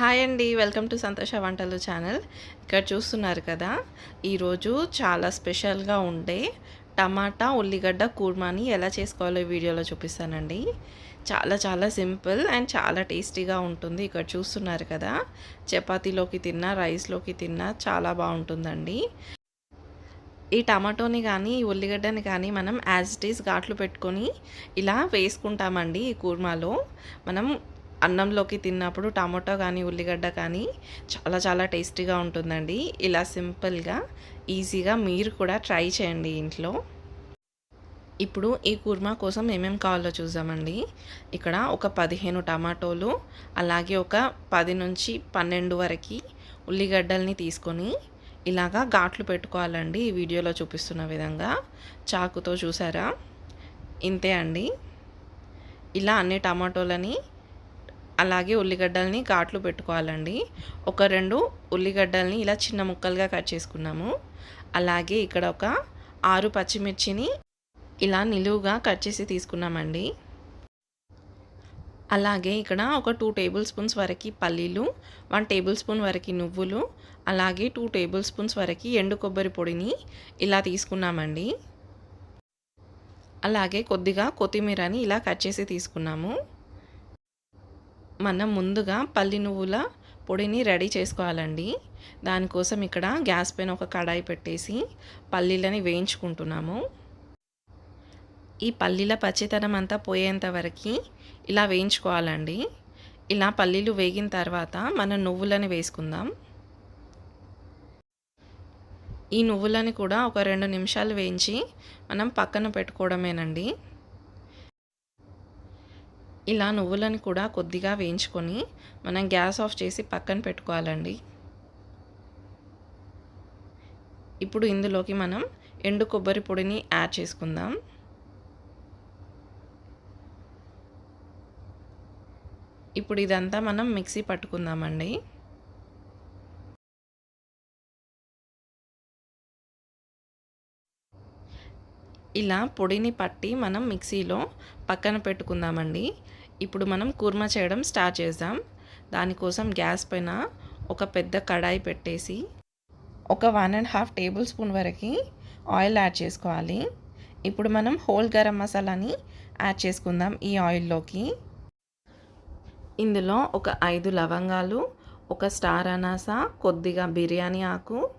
Hi అండి welcome to సంతోష వంటలు ఛానల్. ఇక్కడ చూస్తున్నారు కదా ఈరోజు చాలా స్పెషల్గా ఉండే టమాటా ఉల్లిగడ్డ కూర్మాని ఎలా చేసుకోవాలో ఈ వీడియోలో చూపిస్తానండి. చాలా చాలా సింపుల్ అండ్ చాలా టేస్టీగా ఉంటుంది. ఇక్కడ చూస్తున్నారు కదా చపాతీలోకి తిన్నా రైస్లోకి తిన్నా చాలా బాగుంటుందండి. ఈ టమాటోని కానీ ఈ ఉల్లిగడ్డని కానీ మనం యాజ్ ఇట్ ఈస్ ఘాట్లు పెట్టుకొని ఇలా వేసుకుంటామండి ఈ కూర్మాలో. మనం అన్నంలోకి తిన్నప్పుడు టమాటో కానీ ఉల్లిగడ్డ కానీ చాలా చాలా టేస్టీగా ఉంటుందండి. ఇలా సింపుల్గా ఈజీగా మీరు కూడా ట్రై చేయండి ఇంట్లో. ఇప్పుడు ఈ కుర్మా కోసం ఏమేమి కావాలో చూద్దామండి. ఇక్కడ ఒక పదిహేను టమాటోలు అలాగే ఒక పది నుంచి పన్నెండు వరకు ఉల్లిగడ్డల్ని తీసుకొని ఇలాగా ఘాట్లు పెట్టుకోవాలండి. ఈ వీడియోలో చూపిస్తున్న విధంగా. చాకుతో చూసారా? ఇంతే అండి. ఇలా అన్ని టమాటోలని అలాగే ఉల్లిగడ్డల్ని ఘాట్లు పెట్టుకోవాలండి. ఒక రెండు ఉల్లిగడ్డల్ని ఇలా చిన్న ముక్కలుగా కట్ చేసుకున్నాము. అలాగే ఇక్కడ ఒక ఆరు పచ్చిమిర్చిని ఇలా నిలువుగా కట్ చేసి తీసుకున్నామండి. అలాగే ఇక్కడ ఒక టూ టేబుల్ స్పూన్స్ వరకు పల్లీలు వన్ టేబుల్ స్పూన్ వరకు నువ్వులు అలాగే టూ టేబుల్ స్పూన్స్ వరకు ఎండు కొబ్బరి పొడిని ఇలా తీసుకున్నామండి. అలాగే కొద్దిగా కొత్తిమీరని ఇలా కట్ చేసి తీసుకున్నాము. మనం ముందుగా పల్లి నువ్వుల పొడిని రెడీ చేసుకోవాలండి. దానికోసం ఇక్కడ గ్యాస్ పైన ఒక కడాయి పెట్టేసి పల్లీలని వేయించుకుంటున్నాము. ఈ పల్లీల పచ్చితనం అంతా పోయేంత వరకు ఇలా వేయించుకోవాలండి. ఇలా పల్లీలు వేగిన తర్వాత మనం నువ్వులని వేసుకుందాం. ఈ నువ్వులని కూడా ఒక రెండు నిమిషాలు వేయించి మనం పక్కన పెట్టుకోవడమేనండి. ఇలా నువ్వులను కూడా కొద్దిగా వేయించుకొని మనం గ్యాస్ ఆఫ్ చేసి పక్కన పెట్టుకోవాలండి. ఇప్పుడు ఇందులోకి మనం ఎండు కొబ్బరి పొడిని యాడ్ చేసుకుందాం. ఇప్పుడు ఇదంతా మనం మిక్సీ పట్టుకుందామండి. ఇలా పొడిని పట్టి మనం మిక్సీలో పక్కన పెట్టుకుందామండి. ఇప్పుడు మనం కుర్మా చేయడం స్టార్ట్ చేద్దాం. దానికోసం గ్యాస్ పైన ఒక పెద్ద కడాయి పెట్టేసి ఒక one and half tablespoon వరకు ఆయిల్ యాడ్ చేసుకోవాలి. ఇప్పుడు మనం హోల్ గరం మసాలాని యాడ్ చేసుకుందాం ఈ ఆయిల్లోకి. ఇందులో ఒక ఐదు లవంగాలు ఒక స్టార్ అనాస కొద్దిగా బిర్యానీ ఆకు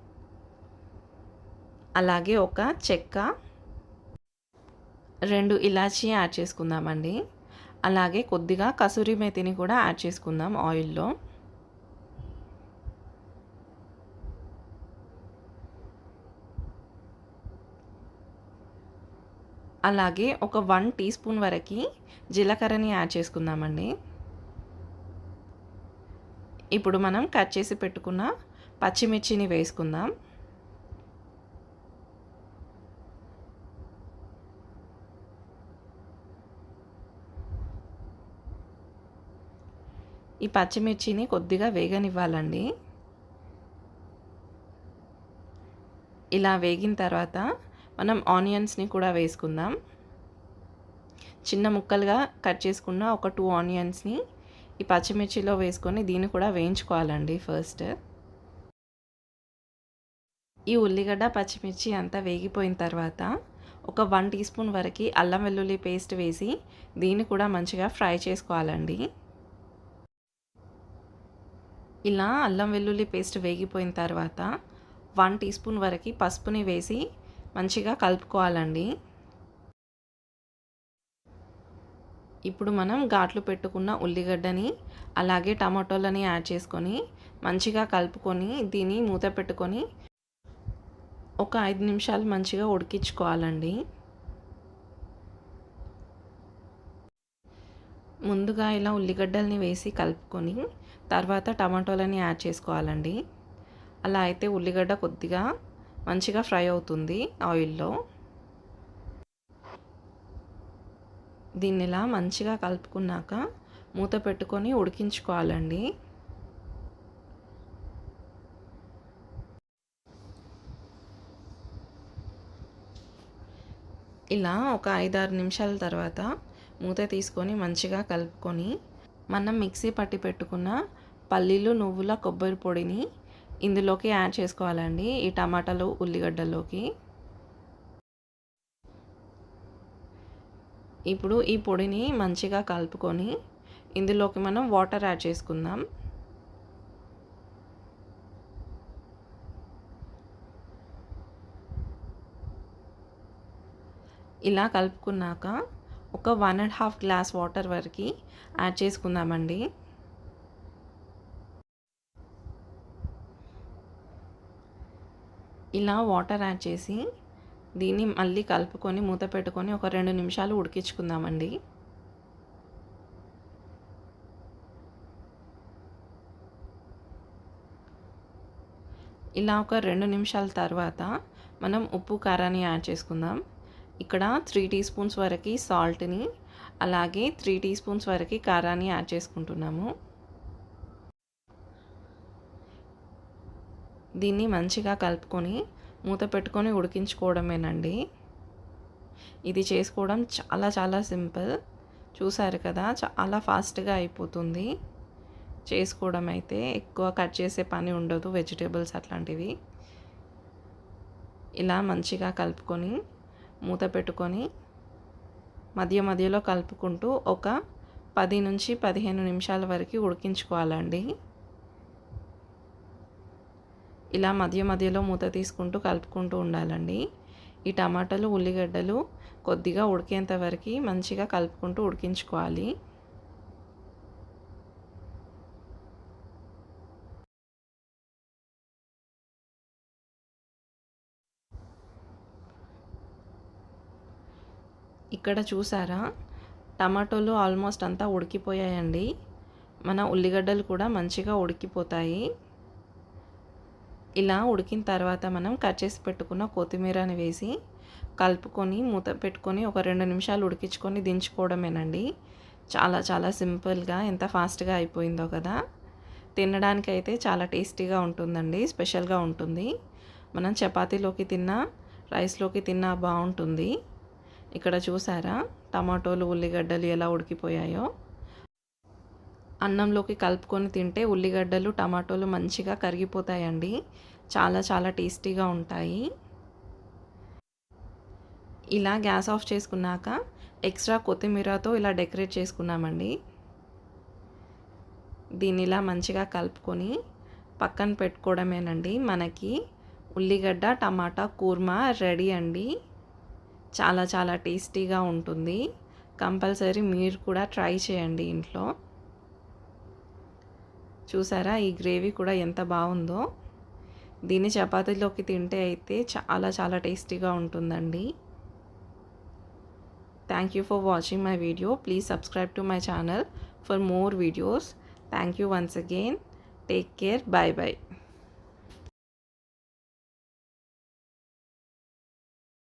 అలాగే ఒక చెక్క రెండు ఇలాచీ యాడ్ చేసుకుందామండి. అలాగే కొద్దిగా కసూరి మేతిని కూడా యాడ్ చేసుకుందాం ఆయిల్లో. అలాగే ఒక వన్ టీ స్పూన్ వరకు జీలకర్రని యాడ్ చేసుకుందామండి. ఇప్పుడు మనం కట్ చేసి పెట్టుకున్న పచ్చిమిర్చిని వేసుకుందాం. ఈ పచ్చిమిర్చిని కొద్దిగా వేగనివ్వాలండి. ఇలా వేగిన తర్వాత మనం ఆనియన్స్ని కూడా వేసుకుందాం. చిన్న ముక్కలుగా కట్ చేసుకున్న ఒక టూ ఆనియన్స్ని ఈ పచ్చిమిర్చిలో వేసుకొని దీన్ని కూడా వేయించుకోవాలండి ఫస్ట్. ఈ ఉల్లిగడ్డ పచ్చిమిర్చి అంతా వేగిపోయిన తర్వాత ఒక వన్ టీ స్పూన్ వరకు అల్లం వెల్లుల్లి పేస్ట్ వేసి దీన్ని కూడా మంచిగా ఫ్రై చేసుకోవాలండి. ఇలా అల్లం వెల్లుల్లి పేస్ట్ వేగిపోయిన తర్వాత వన్ టీ స్పూన్ వరకు పసుపుని వేసి మంచిగా కలుపుకోవాలండి. ఇప్పుడు మనం ఘాట్లు పెట్టుకున్న ఉల్లిగడ్డని అలాగే టమాటోలని యాడ్ చేసుకొని మంచిగా కలుపుకొని దీన్ని మూత పెట్టుకొని ఒక ఐదు నిమిషాలు మంచిగా ఉడికించుకోవాలండి. ముందుగా ఇలా ఉల్లిగడ్డల్ని వేసి కలుపుకొని తర్వాత టమాటోలని యాడ్ చేసుకోవాలండి. అలా అయితే ఉల్లిగడ్డ కొద్దిగా మంచిగా ఫ్రై అవుతుంది ఆయిల్లో. దీన్ని ఇలా మంచిగా కలుపుకున్నాక మూత పెట్టుకొని ఉడికించుకోవాలండి. ఇలా ఒక ఐదారు నిమిషాల తర్వాత మూత తీసుకొని మంచిగా కలుపుకొని మనం మిక్సీ పట్టి పెట్టుకున్న పల్లీలు నువ్వుల కొబ్బరి పొడిని ఇందులోకి యాడ్ చేసుకోవాలండి. ఈ టమాటాలు ఉల్లిగడ్డలోకి ఇప్పుడు ఈ పొడిని మంచిగా కలుపుకొని ఇందులోకి మనం వాటర్ యాడ్ చేసుకుందాం. ఇలా కలుపుకున్నాక ఒక one and half glass water వరకు యాడ్ చేసుకుందామండి. ఇలా వాటర్ యాడ్ చేసి దీన్ని మళ్ళీ కలుపుకొని మూత పెట్టుకొని ఒక రెండు నిమిషాలు ఉడికించుకుందామండి. ఇలా ఒక రెండు నిమిషాల తర్వాత మనం ఉప్పు కారాన్ని యాడ్ చేసుకుందాం. ఇక్కడ త్రీ టీ స్పూన్స్ వరకు సాల్ట్ని అలాగే త్రీ టీ స్పూన్స్ వరకు కారాన్ని యాడ్ చేసుకుంటున్నాము. దీన్ని మంచిగా కలుపుకొని మూత పెట్టుకొని ఉడికించుకోవడమేనండి. ఇది చేసుకోవడం చాలా చాలా సింపుల్. చూసారు కదా చాలా ఫాస్ట్గా అయిపోతుంది. చేసుకోవడం అయితే ఎక్కువ కట్ చేసే పని ఉండదు వెజిటేబుల్స్ అట్లాంటివి. ఇలా మంచిగా కలుపుకొని మూత పెట్టుకొని మధ్య మధ్యలో కలుపుకుంటూ ఒక పది నుంచి పదిహేను నిమిషాల వరకు ఉడికించుకోవాలండి. ఇలా మధ్య మధ్యలో మూత తీసుకుంటూ కలుపుకుంటూ ఉండాలండి. ఈ టమాటాలు ఉల్లిగడ్డలు కొద్దిగా ఉడికేంత వరకు మంచిగా కలుపుకుంటూ ఉడికించుకోవాలి. ఇక్కడ చూసారా? టమాటోలు ఆల్మోస్ట్ అంతా ఉడికిపోయాయండి. మన ఉల్లిగడ్డలు కూడా మంచిగా ఉడికిపోతాయి. ఇలా ఉడికిన తర్వాత మనం కట్ చేసి పెట్టుకున్న కొత్తిమీరని వేసి కలుపుకొని మూత పెట్టుకొని ఒక రెండు నిమిషాలు ఉడికించుకొని దించుకోవడమేనండి. చాలా చాలా సింపుల్గా ఎంత ఫాస్ట్గా అయిపోయిందో కదా. తినడానికి అయితే చాలా టేస్టీగా ఉంటుందండి స్పెషల్గా ఉంటుంది. మనం చపాతీలోకి తిన్నా రైస్లోకి తిన్నా బాగుంటుంది. ఇక్కడ చూసారా? టమాటోలు ఉల్లిగడ్డలు ఎలా ఉడికిపోయాయో. అన్నంలోకి కలుపుకొని తింటే ఉల్లిగడ్డలు టమాటోలు మంచిగా కరిగిపోతాయండి. చాలా చాలా టేస్టీగా ఉంటాయి. ఇలా గ్యాస్ ఆఫ్ చేసుకున్నాక ఎక్స్ట్రా కొత్తిమీరతో ఇలా డెకరేట్ చేసుకున్నామండి. దీన్ని ఇలా మంచిగా కలుపుకొని పక్కన పెట్టుకోవడమేనండి. మనకి ఉల్లిగడ్డ టమాటా కూర్మా రెడీ అండి. చాలా చాలా టేస్టీగా ఉంటుంది. కంపల్సరీ మీరు కూడా ట్రై చేయండి ఇంట్లో. చూసారా? ఈ గ్రేవీ కూడా ఎంత బాగుందో. దీన్ని చపాతీలోకి తింటే అయితే చాలా చాలా టేస్టీగా ఉంటుందండి. Thank you for watching my video please subscribe to my channel for more videos thank you once again take care bye bye